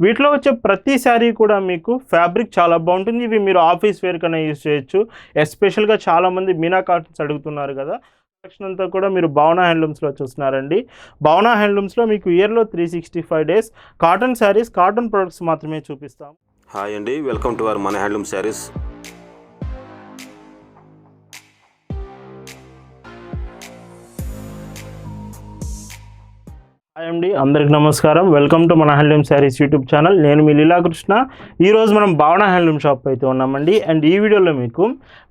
వీటిలో వచ్చే ప్రతి శారీ కూడా మీకు ఫ్యాబ్రిక్ చాలా బాగుంటుంది. ఇవి మీరు ఆఫీస్ వేర్ కన్నా యూజ్ చేయొచ్చు. ఎస్పెషల్గా చాలామంది మీనా కాటన్స్ అడుగుతున్నారు కదా. కలెక్షన్ అంతా కూడా మీరు భావనా హ్యాండ్లూమ్స్లో చూస్తున్నారండి. భావనా హ్యాండ్లూమ్స్లో మీకు ఇయర్లో three sixty five days cotton saris cotton products మాత్రమే చూపిస్తాం. హాయ్ అండి. వెల్కమ్ టు అవర్ మన హ్యాండ్లూమ్ శారీస్. హాయ్ అండి అందరికి నమస్కారం. వెల్కమ్ టు మన హ్యాండ్లూమ్ శారీస్ యూట్యూబ్ ఛానల్. నేను మీ లీలాకృష్ణ. ఈరోజు మనం భావన హ్యాండ్లూమ్ షాప్ అయితే ఉన్నామండి. అండ్ ఈ వీడియోలో మీకు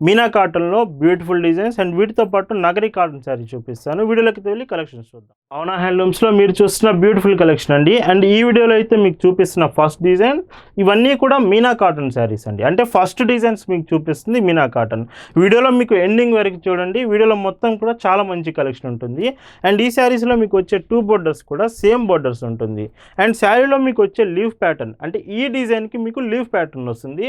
మీనా కాటన్లో బ్యూటిఫుల్ డిజైన్స్ అండ్ వీటితో పాటు నగరి కాటన్ శారీ చూపిస్తాను. వీడియోలోకి వెళ్ళి కలెక్షన్స్ చూద్దాం. అవునా హ్యాండ్లూమ్స్లో మీరు చూస్తున్న బ్యూటిఫుల్ కలెక్షన్ అండి. అండ్ ఈ వీడియోలో అయితే మీకు చూపిస్తున్న ఫస్ట్ డిజైన్ ఇవన్నీ కూడా మీనా కాటన్ శారీస్ అండి. అంటే ఫస్ట్ డిజైన్స్ మీకు చూపిస్తుంది మీనా కాటన్ వీడియోలో మీకు ఎండింగ్ వరకు చూడండి. వీడియోలో మొత్తం కూడా చాలా మంచి కలెక్షన్ ఉంటుంది. అండ్ ఈ శారీస్లో మీకు వచ్చే టూ బోర్డర్స్ కూడా సేమ్ బోర్డర్స్ ఉంటుంది. అండ్ శారీలో మీకు వచ్చే లీఫ్ ప్యాటర్న్ అంటే ఈ డిజైన్కి మీకు లీఫ్ ప్యాటర్న్ వస్తుంది.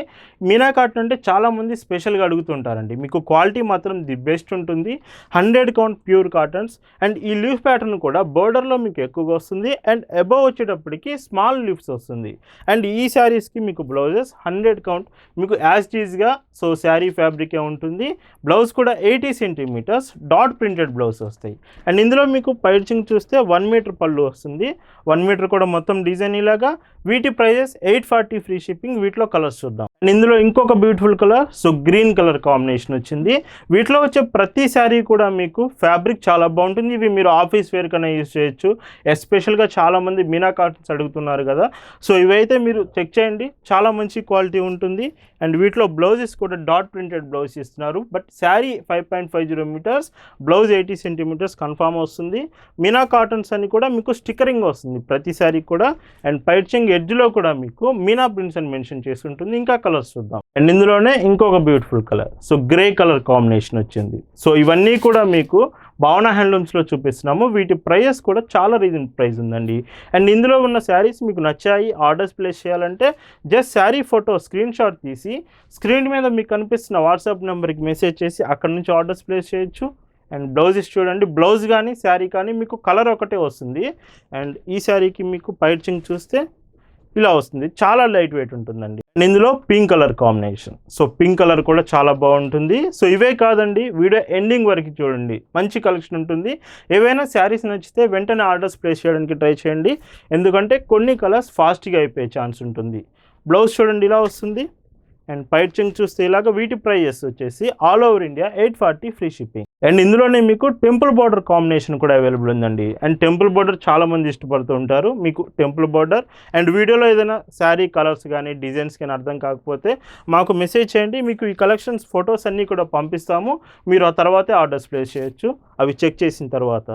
మీనా కాటన్ అంటే చాలామంది స్పెషల్గా అడుగుతుంటారండి. మీకు క్వాలిటీ మాత్రం ది బెస్ట్ ఉంటుంది. Hundred count pure cottons and ఈ లీఫ్ ప్యాటర్న్ కూడా బోర్డర్లో మీకు ఎక్కువగా వస్తుంది. అండ్ అబవ్ వచ్చేటప్పటికి స్మాల్ లిఫ్ట్స్ వస్తుంది. అండ్ ఈ శారీస్కి మీకు బ్లౌజెస్ హండ్రెడ్ కౌంట్. మీకు యాజ్ టీజ్గా సో శారీ ఫ్యాబ్రికే ఉంటుంది. బ్లౌజ్ కూడా eighty centimetres dot printed blouse వస్తాయి. అండ్ ఇందులో మీకు పైచింగ్ చూస్తే వన్ మీటర్ పళ్ళు వస్తుంది. వన్ మీటర్ కూడా మొత్తం డిజైన్ ఇలాగా. వీటి prices eight forty free shipping. వీటిలో కలర్స్ చూద్దాం. అండ్ ఇందులో ఇంకొక beautiful colour so green colour combination వచ్చింది. వీటిలో వచ్చే ప్రతి శారీ కూడా మీకు ఫ్యాబ్రిక్ చాలా బాగుంటుంది. ఇవి మీరు ఆఫీస్ వేర్ కన్నా యూజ్ చేయొచ్చు. ఎస్పెషల్గా చాలామంది మీనా కాటన్స్ అడుగుతున్నారు కదా. సో ఇవైతే మీరు చెక్ చేయండి. చాలా మంచి క్వాలిటీ ఉంటుంది. అండ్ వీటిలో బ్లౌజెస్ కూడా డాట్ ప్రింటెడ్ బ్లౌజ్ ఇస్తున్నారు. But sari five point five zero metres blouse eighty centimetres confirm వస్తుంది. మీనా కాటన్స్ అని కూడా మీకు స్టిక్కరింగ్ వస్తుంది ప్రతి శారీ కూడా. అండ్ పైచింగ్ ఎడ్జ్లో కూడా మీకు మీనా ప్రింట్స్ అని మెన్షన్ చేసి ఉంటుంది ఇంకా కలర్స్ చూద్దాం. అండ్ ఇందులోనే ఇంకొక beautiful colour. So grey colour combination వచ్చింది. సో ఇవన్నీ కూడా మీకు భావన హ్యాండ్లూమ్స్లో చూపిస్తున్నాము. వీటి ప్రైజెస్ కూడా చాలా రీజన్ ప్రైస్ ఉందండి. అండ్ ఇందులో ఉన్న శారీస్ మీకు నచ్చాయి ఆర్డర్స్ ప్లేస్ చేయాలంటే just sari photo screen shot తీసి స్క్రీన్ మీద మీకు కనిపిస్తున్న వాట్సాప్ నెంబర్కి మెసేజ్ చేసి అక్కడ నుంచి ఆర్డర్స్ ప్లేస్ చేయొచ్చు. అండ్ బ్లౌజెస్ చూడండి బ్లౌజ్ కానీ శారీ కానీ మీకు కలర్ ఒకటే వస్తుంది. అండ్ ఈ శారీకి మీకు పైచింగ్ చూస్తే ఇలా వస్తుంది. చాలా లైట్ వెయిట్ ఉంటుందండి. అండ్ ఇందులో pink colour combination so pink colour కూడా చాలా బాగుంటుంది. సో ఇవే కాదండి వీడియో ఎండింగ్ వరకు చూడండి. మంచి కలెక్షన్ ఉంటుంది. ఏవైనా శారీస్ నచ్చితే వెంటనే ఆర్డర్స్ ప్లేస్ చేయడానికి ట్రై చేయండి. ఎందుకంటే కొన్ని కలర్స్ ఫాస్ట్గా అయిపోయే ఛాన్స్ ఉంటుంది. బ్లౌజ్ చూడండి ఇలా వస్తుంది. అండ్ పైచింగ్ చూస్తే ఇలాగ వీటి ప్రైజెస్ వచ్చేసి all over India eight forty free shipping. And ఇందులోనే మీకు టెంపుల్ బార్డర్ కాంబినేషన్ కూడా అవైలబుల్ ఉందండి. అండ్ టెంపుల్ బార్డర్ చాలామంది ఇష్టపడుతూ ఉంటారు. మీకు టెంపుల్ బార్డర్ అండ్ వీడియోలో ఏదైనా శారీ కలర్స్ కానీ డిజైన్స్ కానీ అర్థం కాకపోతే మాకు మెసేజ్ చేయండి. మీకు ఈ కలెక్షన్స్ ఫొటోస్ అన్నీ కూడా పంపిస్తాము. మీరు ఆ తర్వాతే ఆర్డర్స్ ప్లేస్ చేయొచ్చు. అవి చెక్ చేసిన తర్వాత.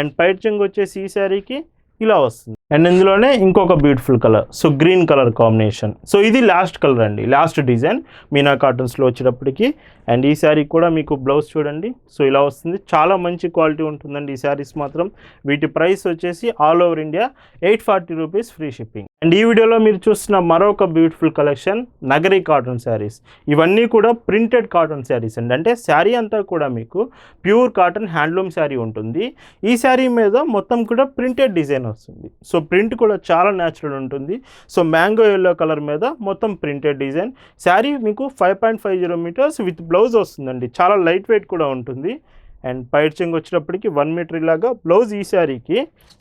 అండ్ పైచింగ్ వచ్చేసి ఈ శారీకి ఇలా వస్తుంది. అండ్ ఇందులోనే ఇంకొక beautiful colour so green colour combination so ఇది లాస్ట్ కలర్ అండి. లాస్ట్ డిజైన్ మీనా కాటన్స్లో వచ్చేటప్పటికి. అండ్ ఈ శారీ కూడా మీకు బ్లౌజ్ చూడండి. సో ఇలా వస్తుంది. చాలా మంచి క్వాలిటీ ఉంటుందండి ఈ శారీస్ మాత్రం. వీటి ప్రైస్ వచ్చేసి all over India eight forty rupees free shipping and ఈ వీడియోలో మీరు చూస్తున్న మరొక beautiful collection Nagari cotton saris ఇవన్నీ కూడా ప్రింటెడ్ కాటన్ శారీస్ అండి. అంటే శారీ అంతా కూడా మీకు ప్యూర్ కాటన్ హ్యాండ్లూమ్ శారీ ఉంటుంది. ఈ శారీ మీద మొత్తం కూడా ప్రింటెడ్ డిజైన్ వస్తుంది. సో ప్రింట్ కూడా చాలా న్యాచురల్ ఉంటుంది. సో మ్యాంగో ఎల్లో కలర్ మీద మొత్తం ప్రింటెడ్ డిజైన్ శారీ మీకు five point five zero metres with blouse వస్తుందండి. చాలా లైట్ వెయిట్ కూడా ఉంటుంది. అండ్ పైచింగ్ వచ్చేటప్పటికి వన్ మీటర్ ఇలాగా బ్లౌజ్ ఈ శారీకి.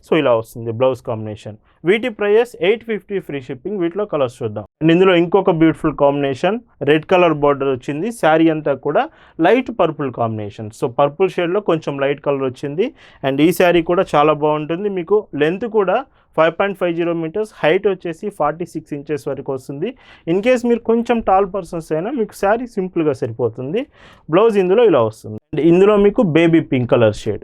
సో ఇలా వస్తుంది బ్లౌజ్ కాంబినేషన్ వీటి price eight fifty free shipping వీటిలో కలర్స్ చూద్దాం. అండ్ ఇందులో ఇంకొక beautiful combination red colour border వచ్చింది. శారీ అంతా కూడా light purple combination so purple షేడ్లో కొంచెం లైట్ కలర్ వచ్చింది. అండ్ ఈ శారీ కూడా చాలా బాగుంటుంది. మీకు లెంత్ కూడా five point five zero metres height వచ్చేసి ఫార్టీ సిక్స్ ఇంచెస్ వరకు వస్తుంది. ఇన్ కేస్ మీరు కొంచెం టాల్ పర్సన్స్ అయినా మీకు శారీ సింపుల్గా సరిపోతుంది. బ్లౌజ్ ఇందులో ఇలా వస్తుంది. ఇందులో మీకు baby pink colour shade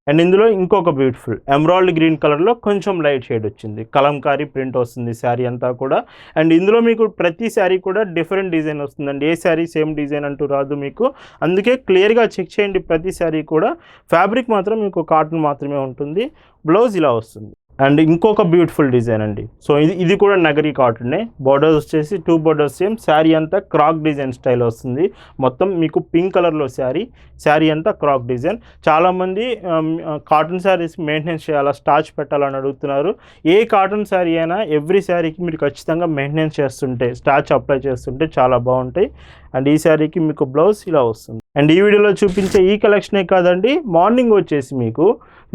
and ఇందులో ఇంకొక బ్యూటిఫుల్ ఎమరాల్డ్ గ్రీన్ కలర్లో కొంచెం లైట్ షేడ్ వచ్చింది. కలంకారీ ప్రింట్ వస్తుంది శారీ అంతా కూడా. అండ్ ఇందులో మీకు ప్రతి శారీ కూడా డిఫరెంట్ డిజైన్ వస్తుందండి. ఏ శారీ సేమ్ డిజైన్ అంటూ రాదు మీకు. అందుకే క్లియర్గా చెక్ చేయండి ప్రతి శారీ కూడా. ఫ్యాబ్రిక్ మాత్రం మీకు కాటన్ మాత్రమే ఉంటుంది. బ్లౌజ్ ఇలా వస్తుంది. అండ్ ఇంకొక బ్యూటిఫుల్ డిజైన్ అండి. సో ఇది ఇది కూడా నగరీ కాటన్నే. బోర్డర్స్ వచ్చేసి టూ బోర్డర్స్ సేమ్. శారీ అంతా క్రాక్ డిజైన్ స్టైల్ వస్తుంది. మొత్తం మీకు పింక్ కలర్లో శారీ శారీ అంతా క్రాక్ డిజైన్. చాలామంది కాటన్ శారీస్ మెయింటెనెన్స్ చేయాలా స్టార్చ్ పెట్టాలని అడుగుతున్నారు. ఏ కాటన్ శారీ అయినా ఎవ్రీ శారీకి మీరు ఖచ్చితంగా మెయింటెనెన్స్ చేస్తుంటే స్టార్చ్ అప్లై చేస్తుంటే చాలా బాగుంటాయి. అండ్ ఈ శారీకి మీకు బ్లౌజ్ ఇలా వస్తుంది. అండ్ ఈ వీడియోలో చూపించే ఈ కలెక్షనే కాదండి మార్నింగ్ వచ్చేసి మీకు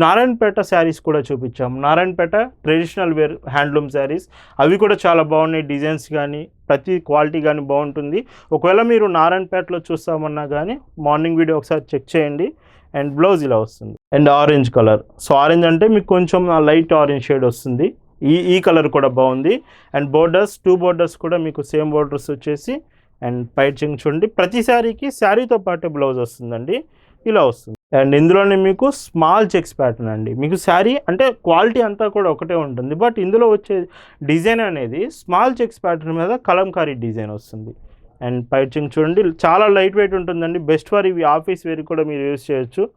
నారాయణపేట శారీస్ కూడా చూపించాం. Narayanpet traditional wear handloom saris. అవి కూడా చాలా బాగున్నాయి డిజైన్స్ కానీ ప్రతి క్వాలిటీ కానీ బాగుంటుంది. ఒకవేళ మీరు నారాయణపేటలో చూస్తామన్నా కానీ మార్నింగ్ వీడియో ఒకసారి చెక్ చేయండి. అండ్ బ్లౌజ్ ఇలా వస్తుంది. And orange colour. So orange అంటే మీకు కొంచెం లైట్ ఆరెంజ్ షేడ్ వస్తుంది. ఈ ఈ కలర్ కూడా బాగుంది. అండ్ బోర్డర్స్ టూ బోర్డర్స్ కూడా మీకు సేమ్ బోర్డర్స్ వచ్చేసి అండ్ పైచింగ్ చూడండి. ప్రతి శారీకి శారీతో పాటు బ్లౌజ్ వస్తుందండి. ఇలా వస్తుంది. అండ్ ఇందులోనే మీకు స్మాల్ చెక్స్ ప్యాటర్న్ అండి. మీకు శారీ అంటే క్వాలిటీ అంతా కూడా ఒకటే ఉంటుంది. బట్ ఇందులో వచ్చే డిజైన్ అనేది స్మాల్ చెక్స్ ప్యాటర్న్ మీద కలంకారీ డిజైన్ వస్తుంది. అండ్ పైచింగ్ చూడండి. చాలా లైట్ వెయిట్ ఉంటుందండి. బెస్ట్ ఫర్ ఇవి ఆఫీస్ వేర్ కూడా మీరు యూజ్ చేయొచ్చు.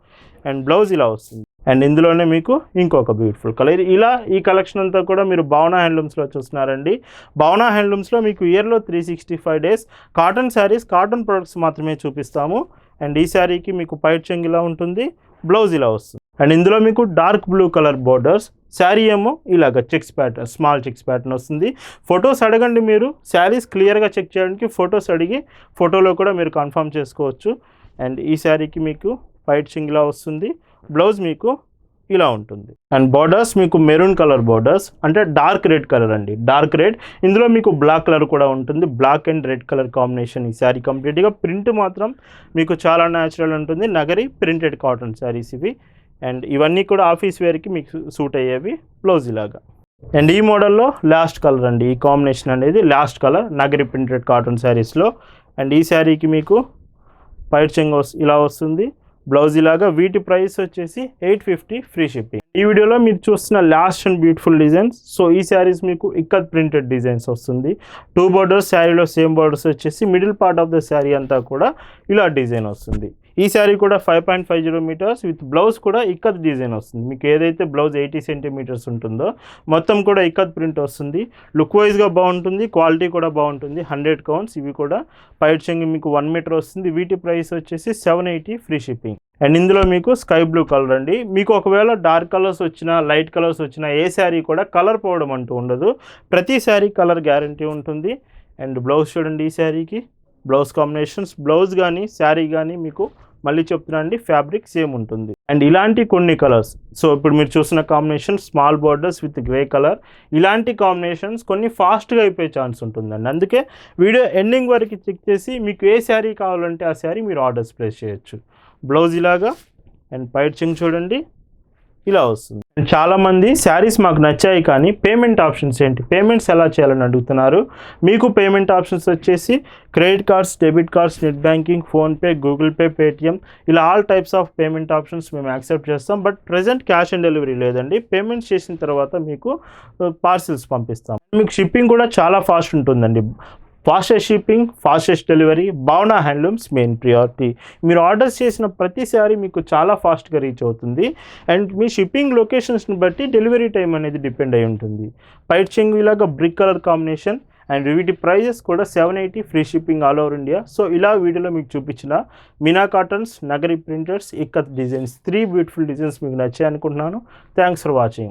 అండ్ బ్లౌజ్ ఇలా వస్తుంది. అండ్ ఇందులోనే మీకు ఇంకొక బ్యూటిఫుల్ కలర్. ఇలా ఈ కలెక్షన్ అంతా కూడా మీరు భావన హ్యాండ్లూమ్స్లో చూస్తున్నారండి. భావన హ్యాండ్లూమ్స్లో మీకు ఇయర్లో three sixty five days cotton saris cotton products మాత్రమే చూపిస్తాము. అండ్ ఈ శారీకి మీకు పైట్ చెంగ్ ఇలా ఉంటుంది బ్లౌజ్ ఇలా వస్తుంది. అండ్ ఇందులో మీకు dark blue colour borders sari ఏమో ఇలాగ checks pattern small checks pattern వస్తుంది. ఫొటోస్ అడగండి మీరు. శారీస్ క్లియర్గా చెక్ చేయడానికి ఫొటోస్ అడిగి ఫోటోలో కూడా మీరు కన్ఫర్మ్ చేసుకోవచ్చు. అండ్ ఈ శారీకి మీకు వైట్ చింగ్ వస్తుంది. బ్లౌజ్ మీకు ఇలా ఉంటుంది. అండ్ బార్డర్స్ మీకు మెరూన్ కలర్ బార్డర్స్ అంటే డార్క్ రెడ్ కలర్ అండి. డార్క్ రెడ్ ఇందులో మీకు బ్లాక్ కలర్ కూడా ఉంటుంది. Black and red colour combination ఈ శారీ కంప్లీట్గా ప్రింట్ మాత్రం మీకు చాలా న్యాచురల్ ఉంటుంది. నగరి ప్రింటెడ్ కాటన్ శారీస్ ఇవి. అండ్ ఇవన్నీ కూడా ఆఫీస్ వేర్కి మీకు సూట్ అయ్యేవి బ్లౌజ్ ఇలాగా. అండ్ ఈ మోడల్లో లాస్ట్ కలర్ అండి. ఈ కాంబినేషన్ అనేది last colour Nagari printed cotton శారీస్లో అండ్ ఈ శారీకి మీకు పైట్ చెంగ్ వస్- ఇలా వస్తుంది. బ్లౌజ్ ఇలాగా వీటి ప్రైస్ వచ్చేసి ఎయిట్ ఫిఫ్టీ ఫ్రీ షిప్పింగ్. ఈ వీడియోలో మీరు చూస్తున్న last and beautiful designs so ఈ శారీస్ మీకు ఇక్కత్ ప్రింటెడ్ డిజైన్స్ వస్తుంది. టూ బోర్డర్స్ శారీలో సేమ్ బోర్డర్స్ వచ్చేసి middle part of the sari అంతా కూడా ఇలా డిజైన్ వస్తుంది. ఈ శారీ కూడా five point five zero metres with blouse కూడా ఇక్కత్ డిజైన్ వస్తుంది. మీకు ఏదైతే బ్లౌజ్ ఎయిటీ సెంటీమీటర్స్ ఉంటుందో మొత్తం కూడా ఇక్కత్ ప్రింట్ వస్తుంది. లుక్ వైజ్గా బాగుంటుంది క్వాలిటీ కూడా బాగుంటుంది హండ్రెడ్ కౌంట్స్ ఇవి కూడా పైట్ చెంగి మీకు వన్ మీటర్ వస్తుంది. వీటి ప్రైస్ వచ్చేసి seven eighty free shipping and ఇందులో మీకు స్కై బ్లూ కలర్ అండి. మీకు ఒకవేళ డార్క్ కలర్స్ వచ్చినా లైట్ కలర్స్ వచ్చినా ఏ శారీ కూడా కలర్ పోవడం అంటూ ఉండదు. ప్రతి శారీ కలర్ గ్యారంటీ ఉంటుంది. అండ్ బ్లౌజ్ చూడండి ఈ శారీకి. బ్లౌజ్ కాంబినేషన్స్ బ్లౌజ్ కానీ శారీ కానీ మీకు మళ్ళీ చెప్తున్నా అండి ఫ్యాబ్రిక్ సేమ్ ఉంటుంది. అండ్ ఇలాంటి కొన్ని కలర్స్ సో ఇప్పుడు మీరు చూసిన combination small borders with grey colour ఇలాంటి కాంబినేషన్స్ కొన్ని ఫాస్ట్గా అయిపోయే ఛాన్స్ ఉంటుందండి. అందుకే వీడియో ఎండింగ్ వరకు చెక్ చేసి మీకు ఏ శారీ కావాలంటే ఆ శారీ మీరు ఆర్డర్స్ ప్లేస్ చేయొచ్చు. బ్లౌజ్ ఇలాగా అండ్ పైట్ చింగ్ చూడండి ఇలా వస్తుంది. చాలామంది శారీస్ మాకు నచ్చాయి కానీ పేమెంట్ ఆప్షన్స్ ఏంటి? పేమెంట్స్ ఎలా చేయాలని అడుగుతున్నారు? మీకు పేమెంట్ ఆప్షన్స్ వచ్చేసి credit cards debit cards net banking PhonePe Google pay Paytm ఇలా all types of payment options మేము యాక్సెప్ట్ చేస్తాం. But present cash on delivery లేదండి. పేమెంట్ చేసిన తర్వాత మీకు పార్సిల్స్ పంపిస్తాం. మీకు షిప్పింగ్ కూడా చాలా ఫాస్ట్ ఉంటుందండి. Fastest shipping fastest delivery Bhavana handlooms main priority. మీరు ఆర్డర్స్ చేసిన ప్రతిసారి మీకు చాలా ఫాస్ట్గా రీచ్ అవుతుంది. అండ్ మీ షిప్పింగ్ లొకేషన్స్ని బట్టి డెలివరీ టైం అనేది డిపెండ్ అయి ఉంటుంది. పైట్ చెంగు ఇలాగ బ్రిక్ కలర్ కాంబినేషన్ అండ్ వీటి ప్రైజెస్ కూడా seven eighty free shipping all over India. So ఇలా వీడియోలో మీకు చూపించిన Mina cottons Nagari printers ikat designs three beautiful designs మీకు నచ్చాయి అనుకుంటున్నాను థ్యాంక్స్ ఫర్ వాచింగ్.